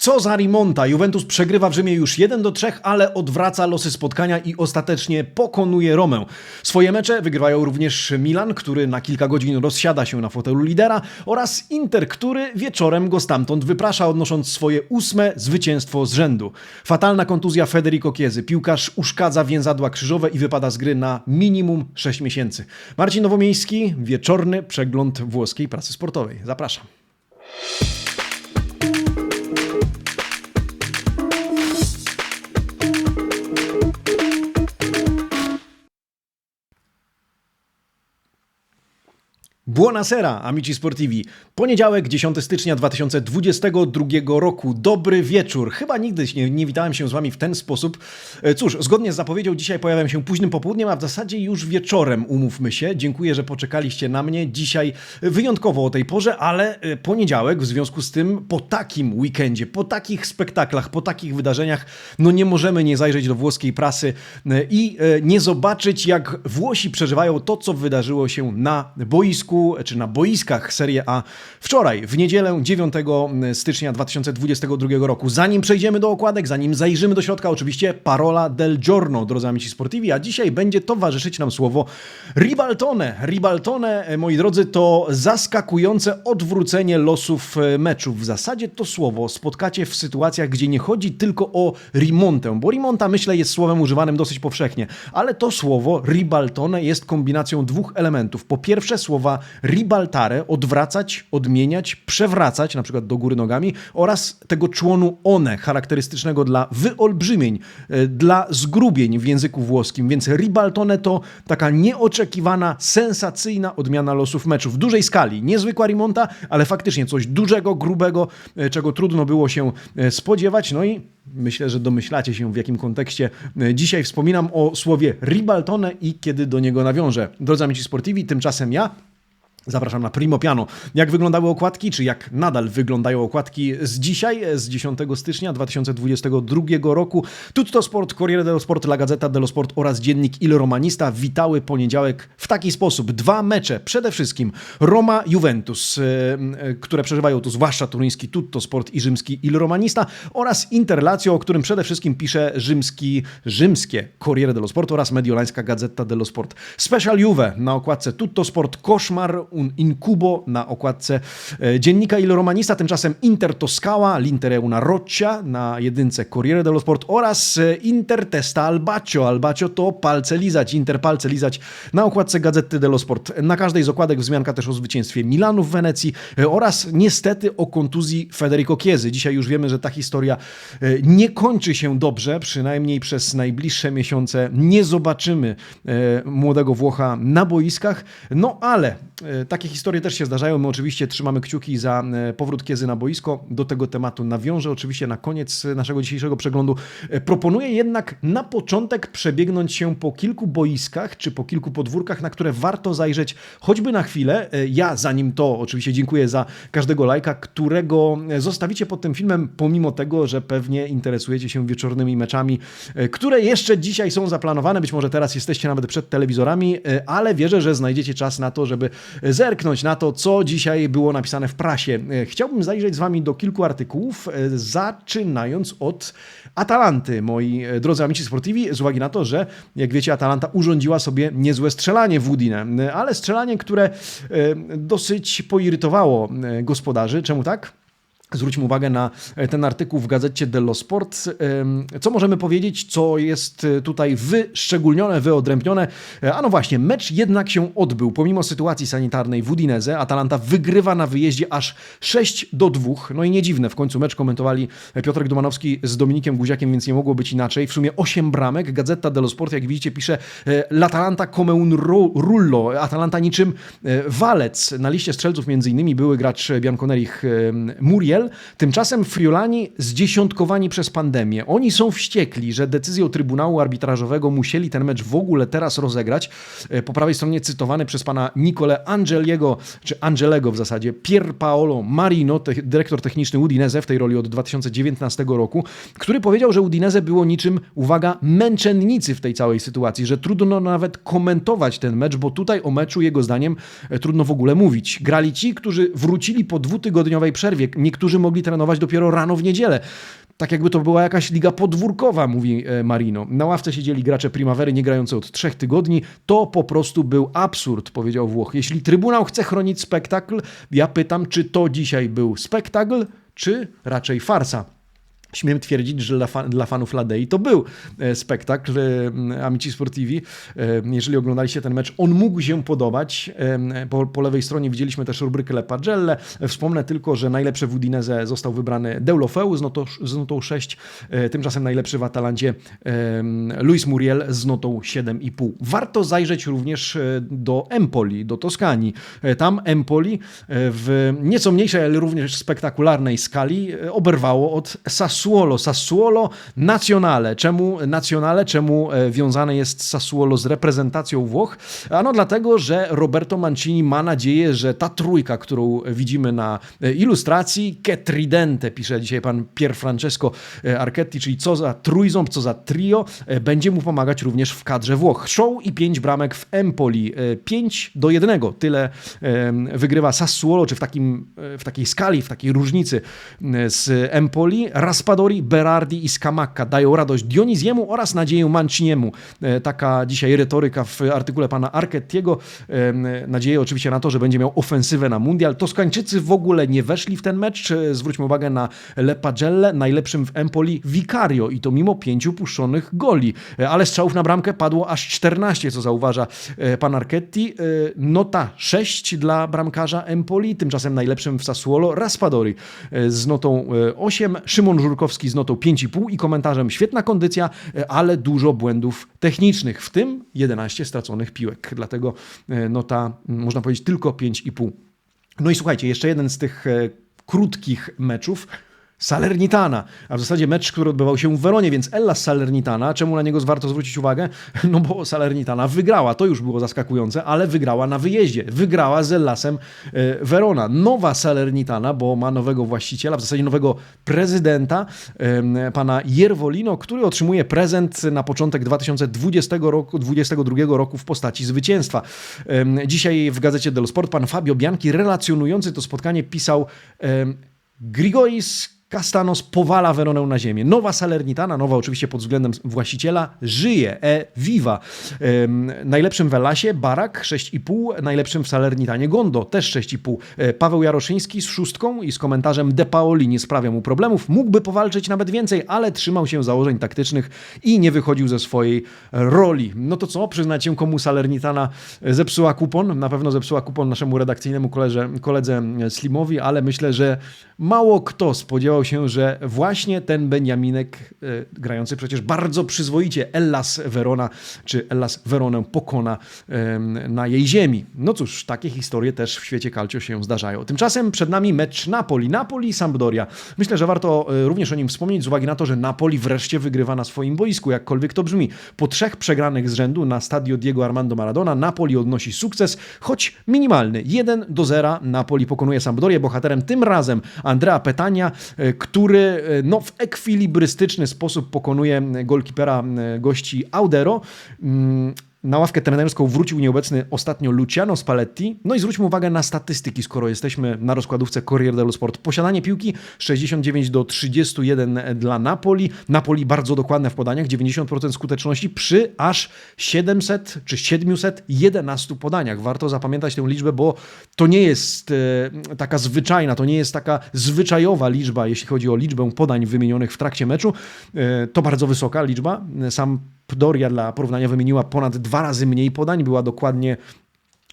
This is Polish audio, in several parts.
Co za remonta! Juventus przegrywa w Rzymie już 1 do 3, ale odwraca losy spotkania i ostatecznie pokonuje Romę. Swoje mecze wygrywają również Milan, który na kilka godzin rozsiada się na fotelu lidera oraz Inter, który wieczorem go stamtąd wyprasza, odnosząc swoje ósme zwycięstwo z rzędu. Fatalna kontuzja Federico Chiesy. Piłkarz uszkadza więzadła krzyżowe i wypada z gry na minimum 6 miesięcy. Marcin Nowomiejski, wieczorny przegląd włoskiej prasy sportowej. Zapraszam. Buonasera, amici sportivi. Poniedziałek, 10 stycznia 2022 roku. Dobry wieczór. Chyba nigdy nie, nie witałem się z wami w ten sposób. E, Cóż, zgodnie z zapowiedzią dzisiaj pojawiam się późnym popołudniem, a w zasadzie już wieczorem, umówmy się. Dziękuję, że poczekaliście na mnie. Dzisiaj wyjątkowo o tej porze, ale e, poniedziałek, w związku z tym po takim weekendzie, po takich spektaklach, po takich wydarzeniach, no nie możemy nie zajrzeć do włoskiej prasy e, i e, nie zobaczyć, jak Włosi przeżywają to, co wydarzyło się na boisku, czy na boiskach Serie A wczoraj, w niedzielę 9 stycznia 2022 roku. Zanim przejdziemy do okładek, zanim zajrzymy do środka, oczywiście parola del giorno, drodzy amici sportivi, a dzisiaj będzie towarzyszyć nam słowo ribaltone. Ribaltone, e, moi drodzy, to zaskakujące odwrócenie losów e, meczów. W zasadzie to słowo spotkacie w sytuacjach, gdzie nie chodzi tylko o rimontę, bo rimonta, myślę, jest słowem używanym dosyć powszechnie, ale to słowo ribaltone jest kombinacją dwóch elementów. Po pierwsze słowa ribaltare, odwracać, odmieniać, przewracać, na przykład do góry nogami, oraz tego członu one, charakterystycznego dla wyolbrzymień, e, dla zgrubień w języku włoskim. Więc ribaltone to taka nieoczekiwana, sensacyjna odmiana losów meczu w dużej skali. Niezwykła rimonta, ale faktycznie coś dużego, grubego, e, czego trudno było się e, spodziewać. No i Myślę, że domyślacie się, w jakim kontekście dzisiaj wspominam o słowie ribaltone i kiedy do niego nawiążę. Drodzy amici sportivi, tymczasem ja Zapraszam na Primo Piano. Jak wyglądały okładki, czy jak nadal wyglądają okładki z dzisiaj, z 10 stycznia 2022 roku? Tutto Sport, Corriere dello Sport, La Gazzetta dello Sport oraz dziennik Il Romanista witały poniedziałek w taki sposób. Dwa mecze, przede wszystkim Roma-Juventus, e, e, które przeżywają tu zwłaszcza turyński Tutto Sport i rzymski Il Romanista oraz Interlazio, o którym przede wszystkim pisze rzymski, rzymskie Corriere dello Sport oraz mediolańska Gazeta dello Sport. Special Juve na okładce Tutto Sport, koszmar un incubo na okładce e, dziennika Il Romanista, tymczasem Inter to skała, l'Inter una roccia na jedynce Corriere dello Sport oraz e, Inter testa Albacio. Albacio to palce lizać, Inter palce lizać na okładce Gazety dello Sport. Na każdej z okładek wzmianka też o zwycięstwie Milanu w Wenecji e, oraz niestety o kontuzji Federico Chiesy. Dzisiaj już wiemy, że ta historia nie kończy się dobrze, przynajmniej przez najbliższe miesiące nie zobaczymy młodego Włocha na boiskach, no ale takie historie też się zdarzają. My oczywiście trzymamy kciuki za e, powrót Kiezy na boisko. Do tego tematu nawiążę oczywiście na koniec naszego dzisiejszego przeglądu. E, proponuję jednak na początek przebiegnąć się po kilku boiskach czy po kilku podwórkach, na które warto zajrzeć choćby na chwilę. E, ja zanim to oczywiście dziękuję za każdego lajka, którego zostawicie pod tym filmem, pomimo tego, że pewnie interesujecie się wieczornymi meczami, które jeszcze dzisiaj są zaplanowane. Być może teraz jesteście nawet przed telewizorami, ale wierzę, że znajdziecie czas na to, żeby zerknąć na to, co dzisiaj było napisane w prasie. E, chciałbym zajrzeć z Wami do kilku artykułów, e, zaczynając od Atalanty, moi e, drodzy amici sportivi, z uwagi na to, że jak wiecie, Atalanta urządziła sobie niezłe strzelanie w Udine, ale strzelanie, które dosyć poirytowało gospodarzy. Czemu tak? Zwróćmy uwagę na e, ten artykuł w gazecie dello Sport. Co możemy powiedzieć, co jest e, tutaj wyszczególnione, wyodrębnione? E, a no właśnie, mecz jednak się odbył. Pomimo sytuacji sanitarnej w Udineze, Atalanta wygrywa na wyjeździe aż 6 do 2. No i nie dziwne, w końcu mecz komentowali Piotrek Dumanowski z Dominikiem Guziakiem, więc nie mogło być inaczej. W sumie 8 bramek. Gazeta dello Sport, jak widzicie, pisze L'Atalanta come un rullo. Atalanta niczym walec. Na liście strzelców między innymi były gracz Bianconerich Muriel, Tymczasem Friulani zdziesiątkowani przez pandemię. Oni są wściekli, że decyzją Trybunału Arbitrażowego musieli ten mecz w ogóle teraz rozegrać. E, po prawej stronie cytowany przez pana Nicole Angeliego, czy Angelego w zasadzie, Pier Paolo Marino, te, dyrektor techniczny Udinese w tej roli od 2019 roku, który powiedział, że Udinese było niczym, uwaga, męczennicy w tej całej sytuacji, że trudno nawet komentować ten mecz, bo tutaj o meczu jego zdaniem e, trudno w ogóle mówić. Grali ci, którzy wrócili po dwutygodniowej przerwie, niektórzy niektórzy mogli trenować dopiero rano w niedzielę. Tak jakby to była jakaś liga podwórkowa, mówi e, Marino. Na ławce siedzieli gracze Primavery nie grający od trzech tygodni. To po prostu był absurd, powiedział Włoch. Jeśli Trybunał chce chronić spektakl, ja pytam, czy to dzisiaj był spektakl, czy raczej farsa. Śmiem twierdzić, że dla, fan, dla fanów Ladei to był e, spektakl e, Amici Sportivi. E, jeżeli oglądaliście ten mecz, on mógł się podobać. Po, po lewej stronie widzieliśmy też rubrykę Le Pagelle. Wspomnę tylko, że najlepszy w Udinese został wybrany Deulofeu z notą, z notą 6. Tymczasem najlepszy w Atalancie Luis Muriel z notą 7,5. Warto zajrzeć również do Empoli, do Toskanii. Tam Empoli w nieco mniejszej, ale również spektakularnej skali oberwało od Sassuolo Sassuolo. Sassuolo Nazionale. Czemu Nazionale? Czemu e, wiązane jest Sassuolo z reprezentacją Włoch? Ano dlatego, że Roberto Mancini ma nadzieję, że ta trójka, którą widzimy na e, ilustracji, che tridente, pisze dzisiaj pan Pier Francesco e, Archetti, czyli co za trójząb, co za trio, będzie mu pomagać również w kadrze Włoch. Show i pięć bramek w Empoli. 5 do 1. Tyle wygrywa Sassuolo, czy w, takim, w takiej skali, w takiej różnicy z Empoli. Raspadori Raspadori, Berardi i Scamacca dają radość Dionizjemu oraz nadzieję Manciniemu. E, taka dzisiaj retoryka w artykule pana Archettiego. E, nadzieję oczywiście na to, że będzie miał ofensywę na mundial. Toskańczycy w ogóle nie weszli w ten mecz. E, zwróćmy uwagę na Lepagelle, najlepszym w Empoli Vicario i to mimo pięciu puszczonych goli. Ale strzałów na bramkę padło aż 14, co zauważa pan Archetti. Nota 6 dla bramkarza Empoli, tymczasem najlepszym w Sassuolo Raspadori z notą 8. Szymon Żurko Żurkowski z notą 5,5 i komentarzem świetna kondycja, e, ale dużo błędów technicznych, w tym 11 straconych piłek. Dlatego e, nota, można powiedzieć, tylko 5,5. No i słuchajcie, jeszcze jeden z tych e, krótkich meczów, Salernitana, a w zasadzie mecz, który odbywał się w Weronie, więc Ellas Salernitana, czemu na niego warto zwrócić uwagę? No bo Salernitana wygrała, to już było zaskakujące, ale wygrała na wyjeździe, wygrała z Ellasem e, Verona. Nowa Salernitana, bo ma nowego właściciela, w zasadzie nowego prezydenta, pana Jerwolino, który otrzymuje prezent na początek 2020 roku, 2022 roku w postaci zwycięstwa. Dzisiaj w gazecie Dello Sport pan Fabio Bianchi relacjonujący to spotkanie pisał Grigoris Castanos powala Veronę na ziemię. Nowa Salernitana, nowa oczywiście pod względem właściciela, żyje, e viva. Ym, najlepszym w Elasie Barak 6,5, najlepszym w Salernitanie Gondo też 6,5. E, Paweł Jaroszyński z szóstką i z komentarzem De Paoli nie sprawia mu problemów. Mógłby powalczyć nawet więcej, ale trzymał się założeń taktycznych i nie wychodził ze swojej roli. No to co? Przyznacie komu Salernitana zepsuła kupon? Na pewno zepsuła kupon naszemu redakcyjnemu koledze, koledze Slimowi, ale myślę, że mało kto spodziewał się, że właśnie ten Beniaminek, e, grający przecież bardzo przyzwoicie Ellas Verona, czy Ellas Veronę pokona na jej ziemi. No cóż, takie historie też w świecie calcio się zdarzają. Tymczasem przed nami mecz Napoli. Napoli-Sampdoria. Myślę, że warto e, również o nim wspomnieć z uwagi na to, że Napoli wreszcie wygrywa na swoim boisku, jakkolwiek to brzmi. Po trzech przegranych z rzędu na stadio Diego Armando Maradona Napoli odnosi sukces, choć minimalny. 1 do 0 Napoli pokonuje Sampdorię. Bohaterem tym razem Andrea Petania, e, który e, no, w ekwilibrystyczny sposób pokonuje golkipera e, gości Audero. Na ławkę trenerską wrócił nieobecny ostatnio Luciano Spalletti. No i zwróćmy uwagę na statystyki, skoro jesteśmy na rozkładówce Corriere dello Sport. Posiadanie piłki 69 do 31 dla Napoli. Napoli bardzo dokładne w podaniach, 90% skuteczności przy aż 700 czy 711 podaniach. Warto zapamiętać tę liczbę, bo to nie jest e, taka zwyczajna, to nie jest taka zwyczajowa liczba, jeśli chodzi o liczbę podań wymienionych w trakcie meczu. E, to bardzo wysoka liczba. Sam Doria dla porównania wymieniła ponad dwa razy mniej podań, była dokładnie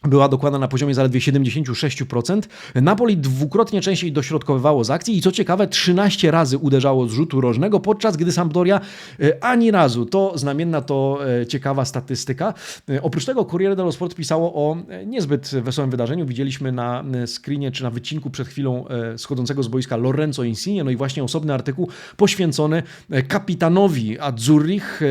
była dokładna na poziomie zaledwie 76%. Napoli dwukrotnie częściej dośrodkowywało z akcji i co ciekawe 13 razy uderzało z rzutu rożnego, podczas gdy Sampdoria e, ani razu. To znamienna, to e, ciekawa statystyka. E, oprócz tego Corriere dello Sport pisało o niezbyt wesołym wydarzeniu. Widzieliśmy na screenie czy na wycinku przed chwilą schodzącego z boiska Lorenzo Insigne, no i właśnie osobny artykuł poświęcony kapitanowi Azzurrich.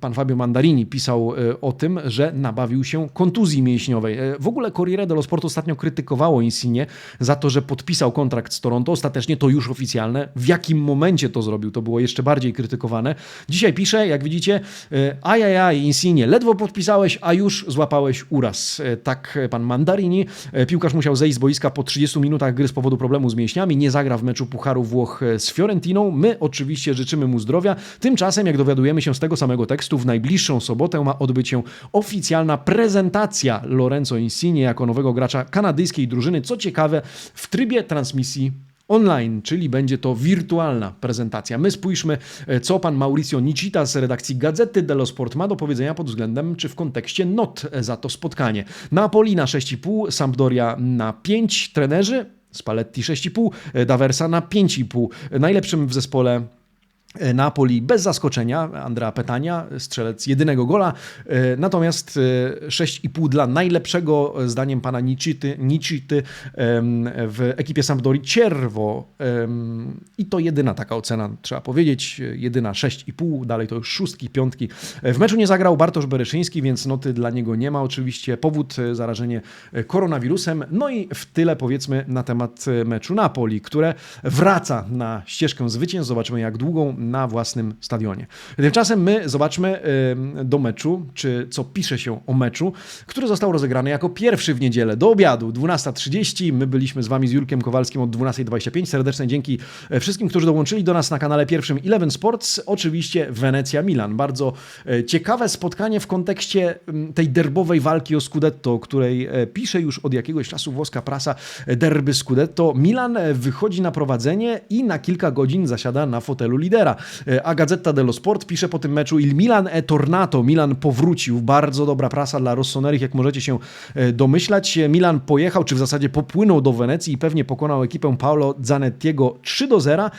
Pan Fabio Mandarini pisał o tym, że nabawił się kontuzji mięśni mięśniowej. E, W ogóle Corriere dello Sport ostatnio krytykowało Insigne za to, że podpisał kontrakt z Toronto. Ostatecznie to już oficjalne. W jakim momencie to zrobił, to było jeszcze bardziej krytykowane. Dzisiaj pisze, jak widzicie, e, ajajaj, Insigne, ledwo podpisałeś, a już złapałeś uraz. E, Tak pan Mandarini. Piłkarz musiał zejść z boiska po 30 minutach gry z powodu problemu z mięśniami. Nie zagra w meczu Pucharu Włoch z Fiorentiną. My oczywiście życzymy mu zdrowia. Tymczasem, jak dowiadujemy się z tego samego tekstu, w najbliższą sobotę ma odbyć się oficjalna prezentacja Lorenzo Insigne jako nowego gracza kanadyjskiej drużyny. Co ciekawe, w trybie transmisji online, czyli będzie to wirtualna prezentacja. My spójrzmy, co pan Mauricio Nicita z redakcji Gazety dello Sport ma do powiedzenia pod względem, czy w kontekście not za to spotkanie. Napoli na 6,5, Sampdoria na 5, trenerzy Spalletti 6,5, e, Daversa na 5,5. Najlepszym w zespole Napoli bez zaskoczenia, Andrea Petania, strzelec jedynego gola, E, natomiast e, 6,5 dla najlepszego, e, zdaniem pana Nicity, Nicity w ekipie Sampdori. Cierwo i to jedyna taka ocena, trzeba powiedzieć, e, jedyna 6,5, dalej to już szóstki, piątki. E, W meczu nie zagrał Bartosz Bereszyński, więc noty dla niego nie ma. Oczywiście, powód e, zarażenie e, koronawirusem, no i w tyle powiedzmy na temat e, meczu Napoli, które wraca na ścieżkę zwycięstw, zobaczymy jak długą, na własnym stadionie. Tymczasem my zobaczmy do meczu, czy co pisze się o meczu, który został rozegrany jako pierwszy w niedzielę do obiadu, 12.30. My byliśmy z Wami z Jurkiem Kowalskim od 12.25. Serdeczne dzięki e, wszystkim, którzy dołączyli do nas na kanale pierwszym Eleven Sports. Oczywiście Wenecja-Milan. Bardzo e, ciekawe spotkanie w kontekście tej derbowej walki o Scudetto, o której e, pisze już od jakiegoś czasu włoska prasa derby Scudetto. Milan wychodzi na prowadzenie i na kilka godzin zasiada na fotelu lidera. E, A Gazetta dello Sport pisze po tym meczu Il Milan è tornato. Milan powrócił. Bardzo dobra prasa dla Rossonerich, jak możecie się e, domyślać. Milan pojechał, czy w zasadzie popłynął do Wenecji i pewnie pokonał ekipę Paolo Zanettiego 3 do 0. E,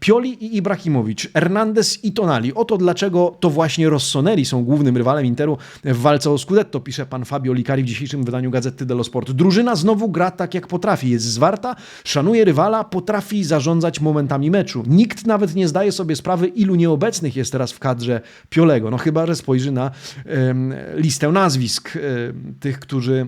Pioli i Ibrahimowicz, Hernandez i Tonali. Oto dlaczego to właśnie Rossoneri są głównym rywalem Interu w walce o Scudetto, pisze pan Fabio Licari w dzisiejszym wydaniu Gazety dello Sport. Drużyna znowu gra tak jak potrafi. Jest zwarta, szanuje rywala, potrafi zarządzać momentami meczu. Nikt nawet nie zdaje sobie sprawy, ilu nieobecnych jest teraz w kadrze Piolego. No chyba, że spojrzy na listę nazwisk tych, którzy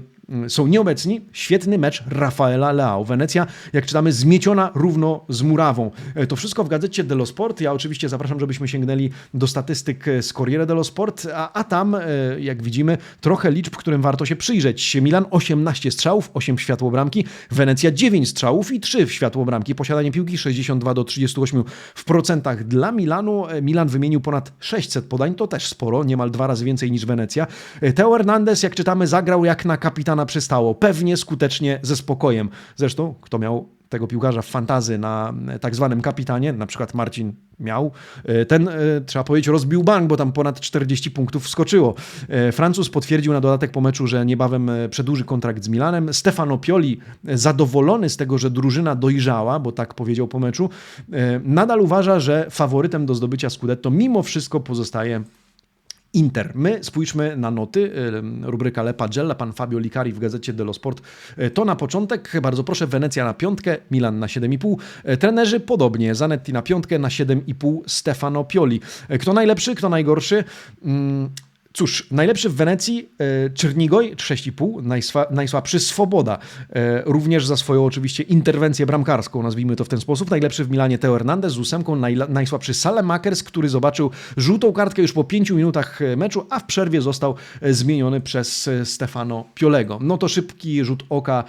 są nieobecni. Świetny mecz Rafaela Leao. Wenecja, jak czytamy, zmieciona równo z murawą. E, To wszystko w gazecie dello Sport. Ja oczywiście zapraszam, żebyśmy sięgnęli do statystyk e, z Corriere dello Sport, a, a tam, e, jak widzimy, trochę liczb, którym warto się przyjrzeć. Milan 18 strzałów, 8 w światło bramki, Wenecja 9 strzałów i 3 w światło bramki. Posiadanie piłki 62 do 38 w procentach dla Milanu. Milan wymienił ponad 600 podań, to też sporo, niemal dwa razy więcej niż Wenecja. Teo Hernandez, jak czytamy, zagrał jak na kapitana przystało. Pewnie skutecznie ze spokojem. Zresztą, kto miał tego piłkarza w fantazy na e, tak zwanym kapitanie, na przykład Marcin miał, e, ten, e, trzeba powiedzieć, rozbił bank, bo tam ponad 40 punktów wskoczyło. Francuz potwierdził na dodatek po meczu, że niebawem przedłuży kontrakt z Milanem. Stefano Pioli, zadowolony z tego, że drużyna dojrzała, bo tak powiedział po meczu, nadal uważa, że faworytem do zdobycia Scudetto mimo wszystko pozostaje Inter. My spójrzmy na noty. ym, Rubryka Le Pagella, pan Fabio Licari w gazecie dello Sport. E, To na początek. Bardzo proszę, Wenecja na piątkę, Milan na 7,5. E, Trenerzy podobnie. Zanetti na piątkę, na 7,5 Stefano Pioli. Kto najlepszy, kto najgorszy? Cóż, najlepszy w Wenecji e, Czernigoj 6,5, najsła, najsłabszy Swoboda, e, również za swoją oczywiście interwencję bramkarską, nazwijmy to w ten sposób. Najlepszy w Milanie Teo Hernandez z ósemką, najsłabszy Salemakers, który zobaczył żółtą kartkę już po pięciu minutach e, meczu, a w przerwie został zmieniony przez Stefano Piolego. No to szybki rzut oka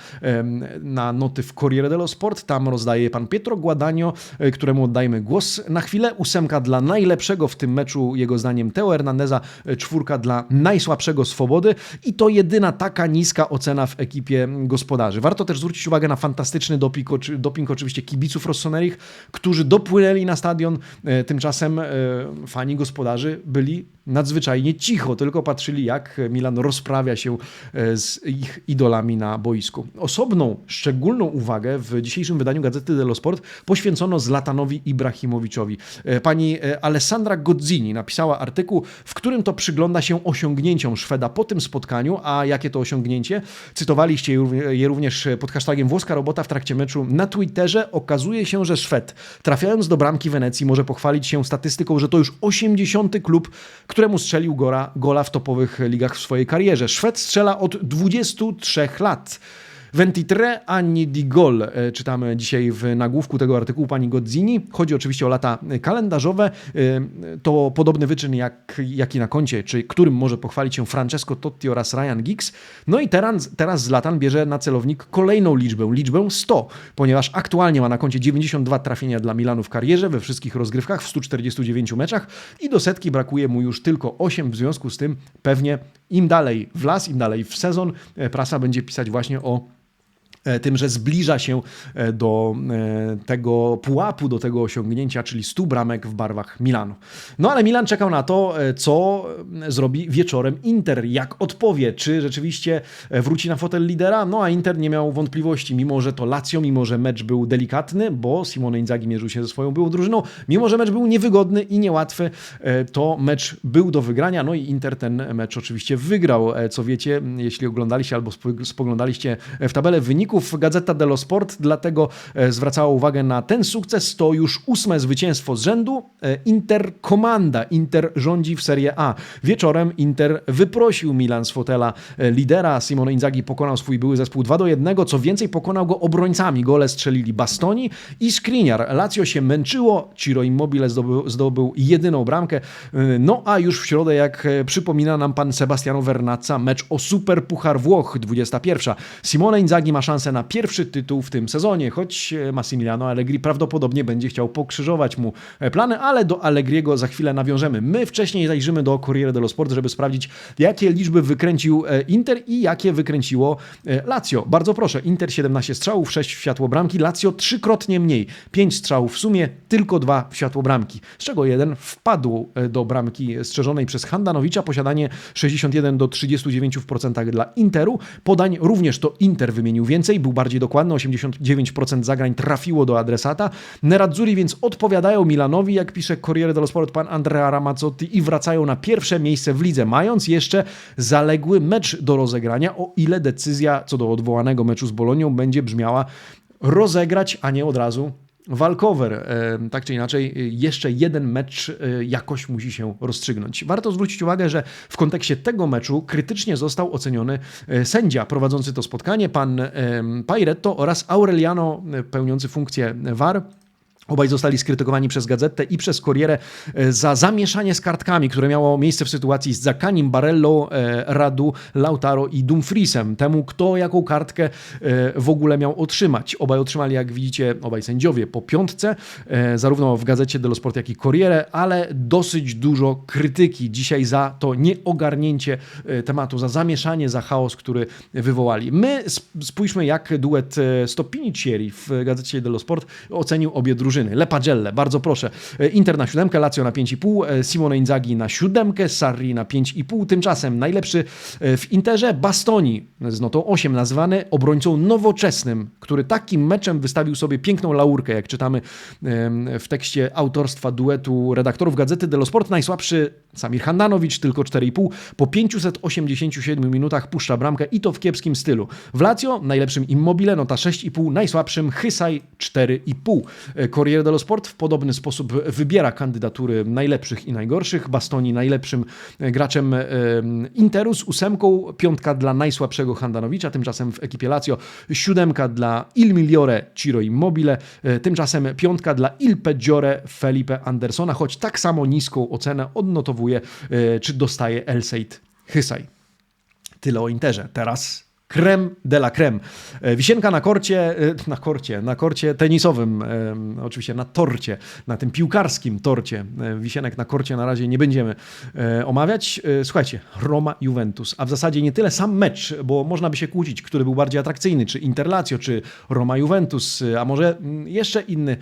na noty w Corriere dello Sport, tam rozdaje pan Pietro Guadagno, któremu oddajmy głos na chwilę. Ósemka dla najlepszego w tym meczu, jego zdaniem Teo Hernandeza, e, dla najsłabszego Swobody i to jedyna taka niska ocena w ekipie gospodarzy. Warto też zwrócić uwagę na fantastyczny doping, doping oczywiście kibiców Rossonerich, którzy dopłynęli na stadion. E, Tymczasem e, fani gospodarzy byli nadzwyczajnie cicho, tylko patrzyli jak Milan rozprawia się e, z ich idolami na boisku. Osobną, szczególną uwagę w dzisiejszym wydaniu Gazety dello Sport poświęcono Zlatanowi Ibrahimowiczowi. E, Pani e, Alessandra Gozzini napisała artykuł, w którym to przygląda się osiągnięciom Szweda po tym spotkaniu, a jakie to osiągnięcie? Cytowaliście je również pod hashtagiem Włoska Robota w trakcie meczu na Twitterze. Okazuje się, że Szwed trafiając do bramki Wenecji może pochwalić się statystyką, że to już 80. klub, któremu strzelił gola, gola w topowych ligach w swojej karierze. Szwed strzela od 23 lat. 23 anni di gol, e, czytamy dzisiaj w nagłówku tego artykułu pani Godzini. Chodzi oczywiście o lata kalendarzowe. E, To podobny wyczyn jak, jaki na koncie, czy którym może pochwalić się Francesco Totti oraz Ryan Giggs. No i teraz, teraz Zlatan bierze na celownik kolejną liczbę, liczbę 100, ponieważ aktualnie ma na koncie 92 trafienia dla Milanu w karierze we wszystkich rozgrywkach w 149 meczach i do setki brakuje mu już tylko 8, w związku z tym pewnie im dalej w las, im dalej w sezon e, prasa będzie pisać właśnie o tym, że zbliża się e, do e, tego pułapu, do tego osiągnięcia, czyli 100 bramek w barwach Milanu. No ale Milan czekał na to, e, co e, zrobi wieczorem Inter, jak odpowie, czy rzeczywiście e, wróci na fotel lidera, no a Inter nie miał wątpliwości, mimo że to Lazio, mimo że mecz był delikatny, bo Simone Inzaghi mierzył się ze swoją byłą drużyną, mimo że mecz był niewygodny i niełatwy, e, to mecz był do wygrania, no i Inter ten mecz oczywiście wygrał, E, co wiecie, jeśli oglądaliście albo spo- spoglądaliście w tabelę wyników Gazeta dello Sport, dlatego e, zwracała uwagę na ten sukces, to już ósme zwycięstwo z rzędu, E, Inter komanda, Inter rządzi w Serie A. Wieczorem Inter wyprosił Milan z fotela e, lidera, Simone Inzaghi pokonał swój były zespół 2 do 1, co więcej pokonał go obrońcami, gole strzelili Bastoni i Skriniar. Lazio się męczyło, Ciro Immobile zdobył, zdobył jedyną bramkę, no a już w środę, jak przypomina nam pan Sebastiano Vernazza, mecz o Super Puchar Włoch, 21. Simone Inzaghi ma szansę na pierwszy tytuł w tym sezonie, choć e, Massimiliano Allegri prawdopodobnie będzie chciał pokrzyżować mu e, plany, ale do Allegriego za chwilę nawiążemy. My wcześniej zajrzymy do Corriere dello Sport, żeby sprawdzić, jakie liczby wykręcił e, Inter i jakie wykręciło Lazio. Bardzo proszę, Inter 17 strzałów, 6 w światło bramki, Lazio trzykrotnie mniej, 5 strzałów w sumie, tylko 2 w światło bramki, z czego jeden wpadł do bramki strzeżonej przez Handanowicza, posiadanie 61 do 39% dla Interu, podań również to Inter wymienił więcej, był bardziej dokładny, 89% zagrań trafiło do adresata. Nerazzurri więc odpowiadają Milanowi, jak pisze Corriere dello Sport pan Andrea Ramazzotti i wracają na pierwsze miejsce w lidze, mając jeszcze zaległy mecz do rozegrania, o ile decyzja co do odwołanego meczu z Bolonią będzie brzmiała rozegrać, a nie od razu walkover. E, Tak czy inaczej, jeszcze jeden mecz e, jakoś musi się rozstrzygnąć. Warto zwrócić uwagę, że w kontekście tego meczu krytycznie został oceniony e, sędzia prowadzący to spotkanie, pan Pairetto oraz Aureliano pełniący funkcję VAR. Obaj zostali skrytykowani przez gazetę i przez Corrierę e, za zamieszanie z kartkami, które miało miejsce w sytuacji z Zakanim, Barello, e, Radu, Lautaro i Dumfriesem. Temu, kto jaką kartkę e, w ogóle miał otrzymać. Obaj otrzymali, jak widzicie, obaj sędziowie po piątce, zarówno w gazecie dello Sport, jak i Corriere, ale dosyć dużo krytyki dzisiaj za to nieogarnięcie tematu, za zamieszanie, za chaos, który wywołali. My sp- spójrzmy, jak duet Stopinicieri w gazecie dello Sport ocenił obie drużyny. Le Pagelle, bardzo proszę. E, Inter na siódemkę, Lazio na 5,5, e, Simone Inzaghi na siódemkę, Sarri na 5,5. Tymczasem najlepszy e, w Interze Bastoni z notą 8 nazwany obrońcą nowoczesnym, który takim meczem wystawił sobie piękną laurkę, jak czytamy w tekście autorstwa duetu redaktorów Gazety dello Sport. Najsłabszy Samir Handanowicz, tylko 4,5. Po 587 minutach puszcza bramkę i to w kiepskim stylu. W Lazio najlepszym Immobile, nota 6,5, najsłabszym Hysaj 4,5. Corriere dello Sport w podobny sposób wybiera kandydatury najlepszych i najgorszych. Bastoni najlepszym e, graczem e, Interu z ósemką, piątka dla najsłabszego Handanowicza, tymczasem w ekipie Lazio siódemka dla Il Migliore Ciro Immobile, e, tymczasem piątka dla Il Peggiore Felipe Andersona, choć tak samo niską ocenę odnotowuje, czy dostaje El Seid Hysaj. Tyle o Interze. Teraz creme de la creme. E, Wisienka na korcie, e, na korcie, na korcie tenisowym, e, oczywiście na torcie, na tym piłkarskim torcie. Wisienek na korcie na razie nie będziemy omawiać. Słuchajcie, Roma-Juventus, a w zasadzie nie tyle sam mecz, bo można by się kłócić, który był bardziej atrakcyjny, czy Interlacjo, czy Roma-Juventus, a może jeszcze inny.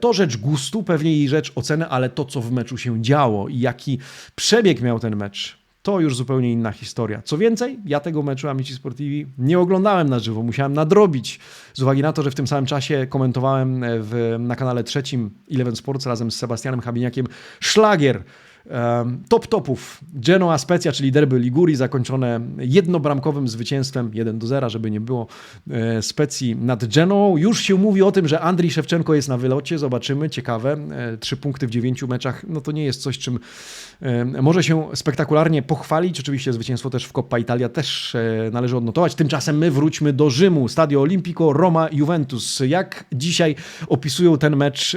To rzecz gustu, pewnie i rzecz oceny, ale to, co w meczu się działo i jaki przebieg miał ten mecz, to już zupełnie inna historia. Co więcej, ja tego meczu Amici Sportivi nie oglądałem na żywo, musiałem nadrobić z uwagi na to, że w tym samym czasie komentowałem w, na kanale trzecim Eleven Sports razem z Sebastianem Habiniakiem szlagier top topów. Genoa Specja, czyli derby Ligurii, zakończone jednobramkowym zwycięstwem 1 do 0, żeby nie było e, Specji nad Genoą. Już się mówi o tym, że Andrii Szewczenko jest na wylocie, zobaczymy, ciekawe. E, Trzy punkty w dziewięciu meczach, no to nie jest coś, czym e, może się spektakularnie pochwalić. Oczywiście zwycięstwo też w Coppa Italia też należy odnotować. Tymczasem my wróćmy do Rzymu. Stadio Olimpico, Roma, Juventus. Jak dzisiaj opisują ten mecz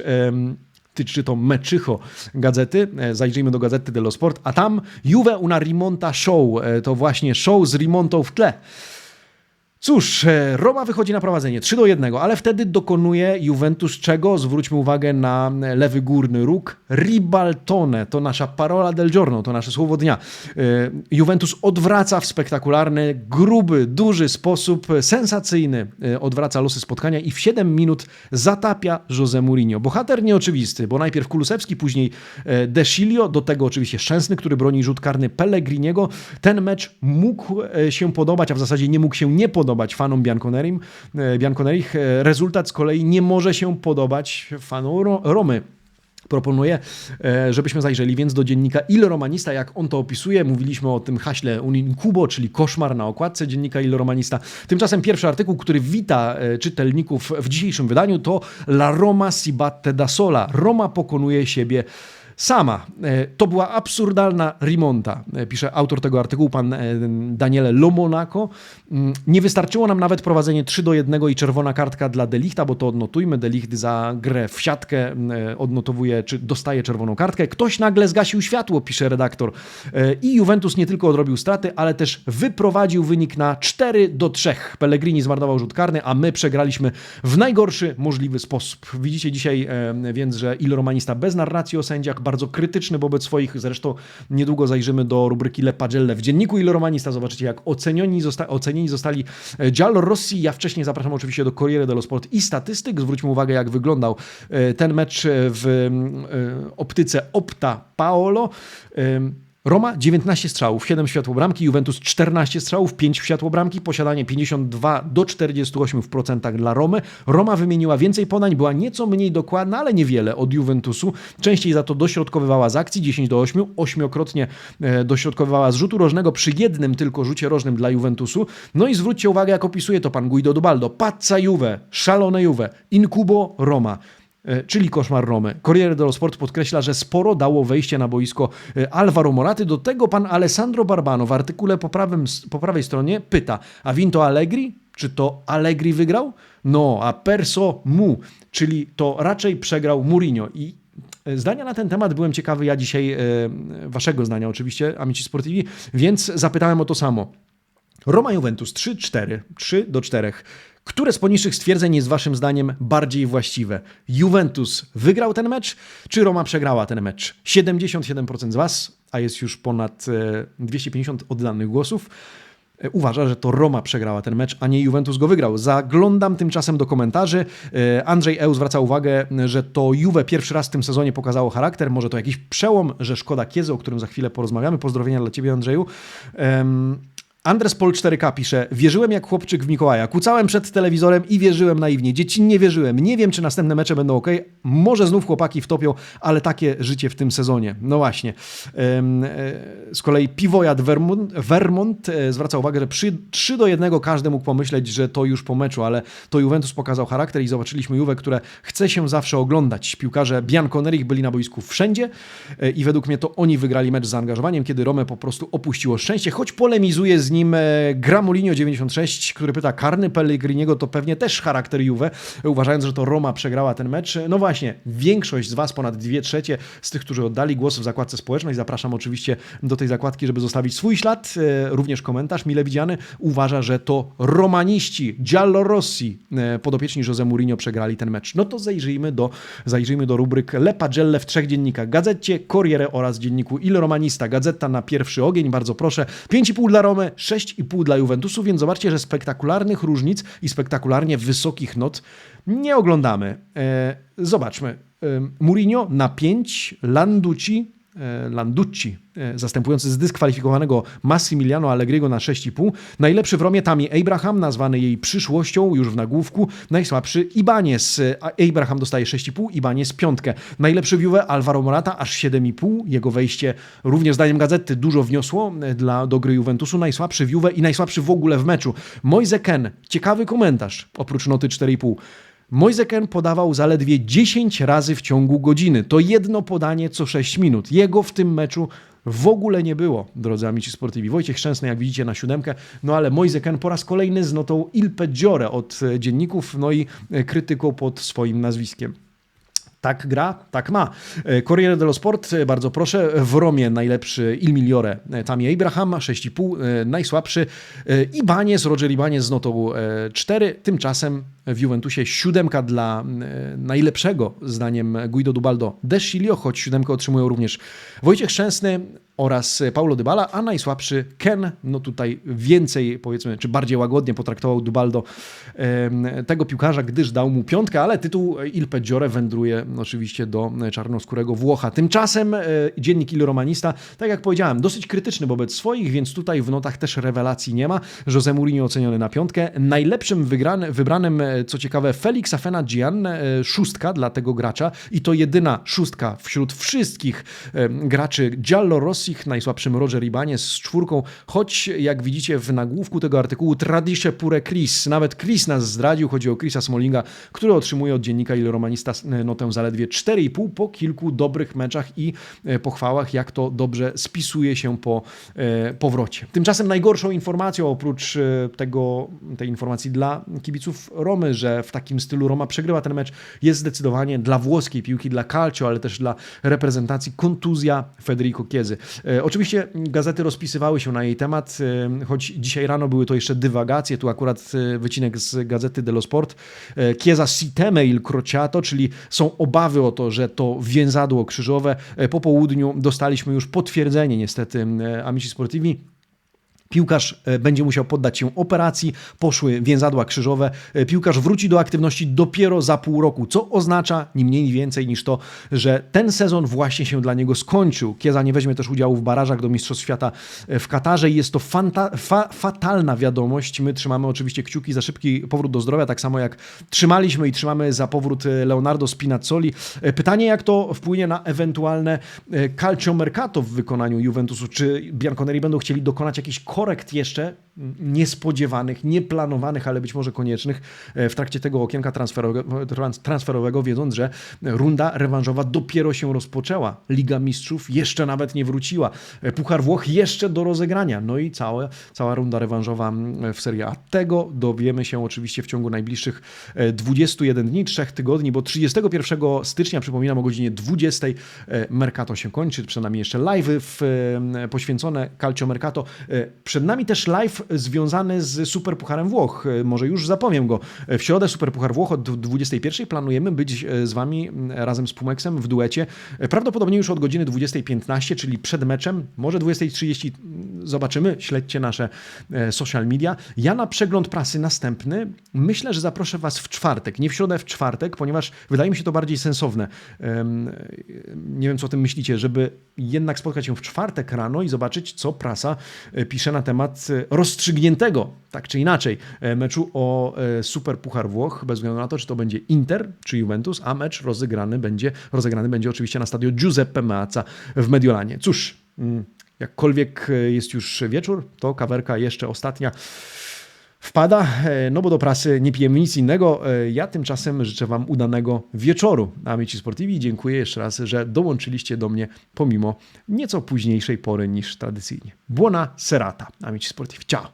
tyczy to Meczycho gazety. E, Zajrzyjmy do gazety dello Sport, a tam Juve una rimonta show. E, To właśnie show z remontą w tle. Cóż, e, Roma wychodzi na prowadzenie 3 do 1, ale wtedy dokonuje Juventus czego? Zwróćmy uwagę na lewy górny róg. Ribaltone to nasza parola del giorno, to nasze słowo dnia. E, Juventus odwraca w spektakularny, gruby, duży sposób, e, sensacyjny, e, odwraca losy spotkania i w 7 minut zatapia José Mourinho. Bohater nieoczywisty, bo najpierw Kulusewski, później e, De Sciglio, do tego oczywiście Szczęsny, który broni rzut karny Pellegriniego. Ten mecz mógł e, się podobać, a w zasadzie nie mógł się nie podobać fanom Bianconerim, e, Bianconerich. E, Rezultat z kolei nie może się podobać fanom Ro- Romy. Proponuję, e, żebyśmy zajrzeli więc do dziennika Il Romanista, jak on to opisuje. Mówiliśmy o tym haśle Un incubo, czyli koszmar na okładce dziennika Il Romanista. Tymczasem pierwszy artykuł, który wita czytelników w dzisiejszym wydaniu to La Roma si batte da sola. Roma pokonuje siebie sama. E, To była absurdalna rimonta, e, pisze autor tego artykułu, pan e, Daniele Lomonaco. Mm, Nie wystarczyło nam nawet prowadzenie 3 do 1 i czerwona kartka dla Delichta, bo to odnotujmy. Delicht za grę w siatkę odnotowuje, czy dostaje czerwoną kartkę. Ktoś nagle zgasił światło, pisze redaktor. I Juventus nie tylko odrobił straty, ale też wyprowadził wynik na 4 do 3. Pellegrini zmarnował rzut karny, a my przegraliśmy w najgorszy możliwy sposób. Widzicie dzisiaj więc, że Il Romanista bez narracji o sędziach, bardzo krytyczny wobec swoich. Zresztą niedługo zajrzymy do rubryki Le Pagelle w dzienniku Il Romanista. Zobaczycie, jak ocenieni, zosta ocenieni zostali e, Giallo Rossi. Ja wcześniej zapraszam oczywiście do Corriere dello Sport i statystyk. Zwróćmy uwagę, jak wyglądał e, ten mecz w e, optyce Opta Paolo. Roma 19 strzałów, 7 światłobramki, Juventus 14 strzałów, 5 światłobramki, posiadanie 52 do 48% w procentach dla Romy. Roma wymieniła więcej podań, była nieco mniej dokładna, ale niewiele od Juventusu. Częściej za to dośrodkowywała z akcji 10 do 8, ośmiokrotnie e, dośrodkowywała z rzutu rożnego przy jednym tylko rzucie rożnym dla Juventusu. No i zwróćcie uwagę, jak opisuje to pan Guido Dubaldo. Pazza Juve, szalone Juve, incubo Roma czyli koszmar Romy. Corriere dello Sport podkreśla, że sporo dało wejście na boisko e, Alvaro Moraty. Do tego pan Alessandro Barbano w artykule po, prawym, po prawej stronie pyta, a vinto Allegri? Czy to Allegri wygrał? No, a perso mu, czyli to raczej przegrał Mourinho. I e, Zdania na ten temat byłem ciekawy ja dzisiaj, e, waszego zdania oczywiście, Amici Sportivi, więc zapytałem o to samo. Roma Juventus 3-4, 3 do 4. Które z poniższych stwierdzeń jest waszym zdaniem bardziej właściwe? Juventus wygrał ten mecz, czy Roma przegrała ten mecz? 77% z was, a jest już ponad e, 250 oddanych głosów, e, uważa, że to Roma przegrała ten mecz, a nie Juventus go wygrał. Zaglądam tymczasem do komentarzy. E, Andrzej Eł zwraca uwagę, że to Juve pierwszy raz w tym sezonie pokazało charakter. Może to jakiś przełom, że szkoda Kiezy, o którym za chwilę porozmawiamy. Pozdrowienia dla ciebie, Andrzeju. Andres Pol 4K pisze, wierzyłem jak chłopczyk w Mikołaja, kucałem przed telewizorem i wierzyłem naiwnie, dziecinnie wierzyłem, nie wiem czy następne mecze będą ok, może znów chłopaki wtopią, ale takie życie w tym sezonie. No właśnie. E, Z kolei Piwojad Vermont, Vermont e, zwraca uwagę, że przy 3 do 1 każdy mógł pomyśleć, że to już po meczu, ale to Juventus pokazał charakter i zobaczyliśmy Juve, które chce się zawsze oglądać. Piłkarze Bianconerich byli na boisku wszędzie e, i według mnie to oni wygrali mecz z zaangażowaniem, kiedy Romę po prostu opuściło szczęście, choć polemizuje z nim e, Gramolinio 96, który pyta, karny Pellegriniego to pewnie też charakter Juve, uważając, że to Roma przegrała ten mecz. No właśnie, większość z Was, ponad dwie trzecie z tych, którzy oddali głos w zakładce społecznej, zapraszam oczywiście do tej zakładki, żeby zostawić swój ślad, e, również komentarz mile widziany, uważa, że to romaniści, Giallorossi, e, podopieczni José Mourinho przegrali ten mecz. No to zajrzyjmy do, zajrzyjmy do rubryk Le Pagelle w trzech dziennikach. Gazecie, Corriere oraz dzienniku Il Romanista. Gazeta na pierwszy ogień, bardzo proszę. 5,5 dla Romy, 6,5 dla Juventusu, więc zobaczcie, że spektakularnych różnic i spektakularnie wysokich not nie oglądamy. E, zobaczmy. E, Mourinho na 5, Landucci Landucci, e, zastępujący zdyskwalifikowanego Massimiliano Allegriego na 6,5. Najlepszy w Romie Tami Abraham, nazwany jej przyszłością już w nagłówku. Najsłabszy Ibanez. Abraham dostaje 6,5, Ibanez piątkę. Najlepszy w Juve Alvaro Morata, aż 7,5. Jego wejście również zdaniem gazety dużo wniosło e, dla, do gry Juventusu. Najsłabszy w Juve i najsłabszy w ogóle w meczu. Moise Ken, ciekawy komentarz, oprócz noty 4,5. Moise Ken podawał zaledwie 10 razy w ciągu godziny. To jedno podanie co 6 minut. Jego w tym meczu w ogóle nie było, drodzy amici sportivi. Wojciech Szczęsny, jak widzicie, na siódemkę, no ale Moise Ken po raz kolejny z notą Il Peggiore od e, dzienników, no i e, krytyką pod swoim nazwiskiem. Tak gra, tak ma. E, Corriere dello Sport, e, bardzo proszę. W Romie najlepszy Il Migliore e, Tammy Abraham, 6,5. Najsłabszy Ibanez, Roger Ibanez z notą 4. Tymczasem w Juventusie siódemka dla najlepszego, zdaniem Guido Dubaldo, Deschilio, choć siódemkę otrzymują również Wojciech Szczęsny, oraz Paulo Dybala, a najsłabszy Ken, no tutaj więcej powiedzmy, czy bardziej łagodnie potraktował Dubaldo tego piłkarza, gdyż dał mu piątkę, ale tytuł Il Peggiore wędruje oczywiście do czarnoskórego Włocha. Tymczasem e, dziennik Il Romanista, tak jak powiedziałem, dosyć krytyczny wobec swoich, więc tutaj w notach też rewelacji nie ma. Jose Mourinho oceniony na piątkę. Najlepszym wybranym, e, co ciekawe, Felix Afena Gian, e, szóstka dla tego gracza i to jedyna szóstka wśród wszystkich graczy Giallo Rossi Rossich, najsłabszym Roger Ibanez z czwórką, choć jak widzicie w nagłówku tego artykułu Tradisze pure Chris, nawet Chris nas zdradził, chodzi o Chrisa Smolinga, który otrzymuje od dziennika Il Romanista notę zaledwie 4,5 po kilku dobrych meczach i e, pochwałach, jak to dobrze spisuje się po e, powrocie. Tymczasem najgorszą informacją oprócz e, tego, tej informacji dla kibiców Romy, że w takim stylu Roma przegrywa ten mecz, jest zdecydowanie dla włoskiej piłki, dla Calcio, ale też dla reprezentacji kontuzja Federico Chiesa. E, oczywiście gazety rozpisywały się na jej temat, e, choć dzisiaj rano były to jeszcze dywagacje. Tu akurat e, wycinek z gazety dello Sport. Chiesa si teme il crociato, czyli są obawy o to, że to więzadło krzyżowe. Po południu dostaliśmy już potwierdzenie niestety Amici Sportivi Piłkarz e, będzie musiał poddać się operacji, poszły więzadła krzyżowe. E, piłkarz wróci do aktywności dopiero za pół roku, co oznacza ni mniej ni więcej niż to, że ten sezon właśnie się dla niego skończył. Kieza nie weźmie też udziału w barażach do Mistrzostw Świata e, w Katarze i jest to fa, fatalna wiadomość. My trzymamy oczywiście kciuki za szybki powrót do zdrowia, tak samo jak trzymaliśmy i trzymamy za powrót Leonardo Spinazzoli. Pytanie, jak to wpłynie na ewentualne calcio mercato w wykonaniu Juventusu. Czy Bianconeri będą chcieli dokonać jakichś korekt jeszcze niespodziewanych, nieplanowanych, ale być może koniecznych e, w trakcie tego okienka transferowego, transferowego, wiedząc, że runda rewanżowa dopiero się rozpoczęła. Liga Mistrzów jeszcze nawet nie wróciła. E, Puchar Włoch jeszcze do rozegrania. No i całe, cała runda rewanżowa w Serie A. Tego dowiemy się oczywiście w ciągu najbliższych 21 e, dni, 3 tygodni, bo 31 stycznia, przypominam o godzinie 20 Mercato się kończy, przed nami jeszcze live poświęcone Calcio Mercato. Przed nami też live związany z Superpucharem Włoch. Może już zapowiem go. W środę Superpuchar Włoch od 21 planujemy być z Wami razem z Pumeksem w duecie. Prawdopodobnie już od godziny 20.15, czyli przed meczem, może 20.30. Zobaczymy. Śledźcie nasze e, social media. Ja na przegląd prasy następny myślę, że zaproszę Was w czwartek. Nie w środę, w czwartek, ponieważ wydaje mi się to bardziej sensowne. Nie wiem, co o tym myślicie, żeby jednak spotkać się w czwartek rano i zobaczyć, co prasa e, pisze na temat e, rozstrzygniętego, tak czy inaczej, e, meczu o Super Puchar Włoch, bez względu na to, czy to będzie Inter czy Juventus, a mecz rozegrany będzie, rozegrany będzie oczywiście na stadionie Giuseppe Meazza w Mediolanie. Cóż, mm, jakkolwiek jest już wieczór, to kawerka jeszcze ostatnia wpada, no bo do prasy nie pijemy nic innego. Ja tymczasem życzę Wam udanego wieczoru na Amici Sportivi. Dziękuję jeszcze raz, że dołączyliście do mnie pomimo nieco późniejszej pory niż tradycyjnie. Buona serata, Amici Sportivi. Ciao!